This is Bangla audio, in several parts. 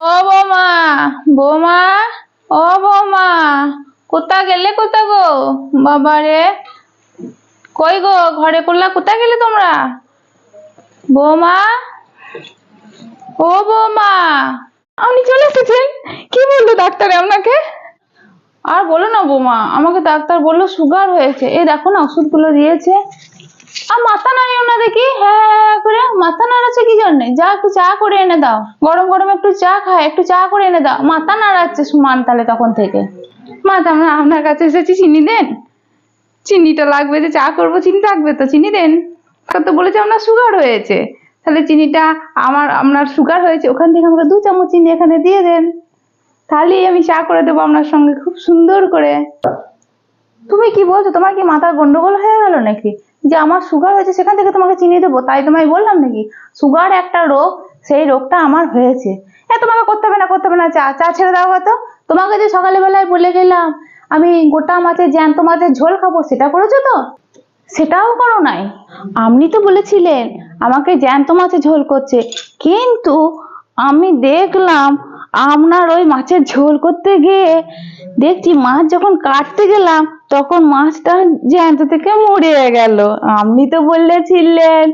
ও বৌমা বৌমা, ও বৌমা, কোথা গেলে কোথা গো? বাবা রে কই গো, ঘরে করলা, কোথা গেলে তোমরা? বৌমা, ও বৌমা, আপনি চলে এসেছেন? কি বলল ডাক্তার আপনাকে? আর বলো না বৌমা, আমাকে ডাক্তার বলল সুগার হয়েছে। এই দেখো না, ওষুধগুলো দিয়েছে। আর মাথা নাড়িও না দেখি হ্যাঁ হ্যাঁ হ্যাঁ করে মাথা কি জন্য? যা একটু চা করে এনে দাও। গরম গরম একটু চা খায়, একটু চা করে এনে দাও। মাথা নাড়াচ্ছে সুমান তাহলে তখন থেকে। মা আমরা আপনার কাছে এসেছি চিনি দেন। চিনিটা লাগবে যে চা করব, চিনি থাকবে তো, চিনি দেন। তো বলেছে আপনার সুগার হয়েছে। তাহলে চিনিটা আমার, আপনার সুগার হয়েছে, ওখান থেকে আমাকে দু চামচ চিনি এখানে দিয়ে দেন। তাহলেই আমি চা করে দেবো আপনার সঙ্গে খুব সুন্দর করে। তুমি কি বলছো? তোমার কি মাথার গন্ডগোল হয়ে গেল নাকি? যে আমার সুগার হয়েছে, সেখান থেকে তোমাকে চিনি দেবো। তাই তোমায় বললাম নাকি? সুগার একটা রোগ, সেই রোগটা আমার হয়েছে। এ, তোমাকে করতে হবে না, করতে হবে না। চা চা ছেড়ে দাও হয়তো। তোমাকে যে সকালে বেলায় বলে গেলাম, আমি গোটা মাছের জ্যান্ত মাছের ঝোল খাব, সেটা করেছ তো? সেটাও করো নাই। আপনি তো বলেছিলেন, আমাকে জ্যান্ত মাছের ঝোল করছে কিন্তু আমি দেখলাম, আপনার ওই মাছের ঝোল করতে গিয়ে দেখছি মাছ যখন কাটতে গেলাম তখন মাছটা জ্যান্ত থেকে মরে গেল। আপনি তো বলেছিলেন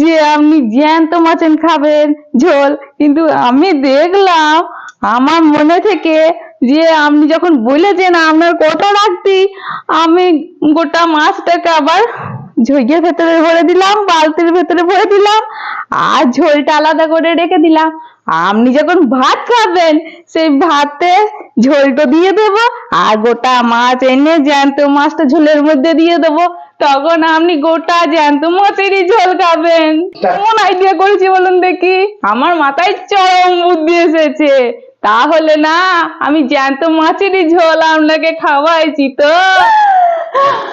যে আপনি জ্যান্ত মাছেন খাবেন ঝোল, কিন্তু আমি দেখলাম, আমার মনে থেকে যে আপনি যখন বলেছেন আপনার কত রাখতি আমি গোটা মাছটাকে আবার ঝইয়ের ভেতরে ভরে দিলাম, বালতির ভেতরে ভরে দিলাম, আর ঝোলটা আলাদা করে রেখে দিলাম। আপনি যখন ভাত খাবেন, সেই ভাতে ঝোলটা দিয়ে দেব, আর গোটা মাছ এনে জ্যান্ত মাছটা ঝোলের মধ্যে দিয়ে দেবো। তখন আপনি গোটা জ্যান্ত মাছেরই ঝোল খাবেন। কেমন আইডিয়া করেছি বলুন দেখি? আমার মাথায় চরম বুদ্ধি এসেছে। তাহলে না, আমি জ্যান্ত মাছেরই ঝোল আপনাকে খাওয়াইছি তো।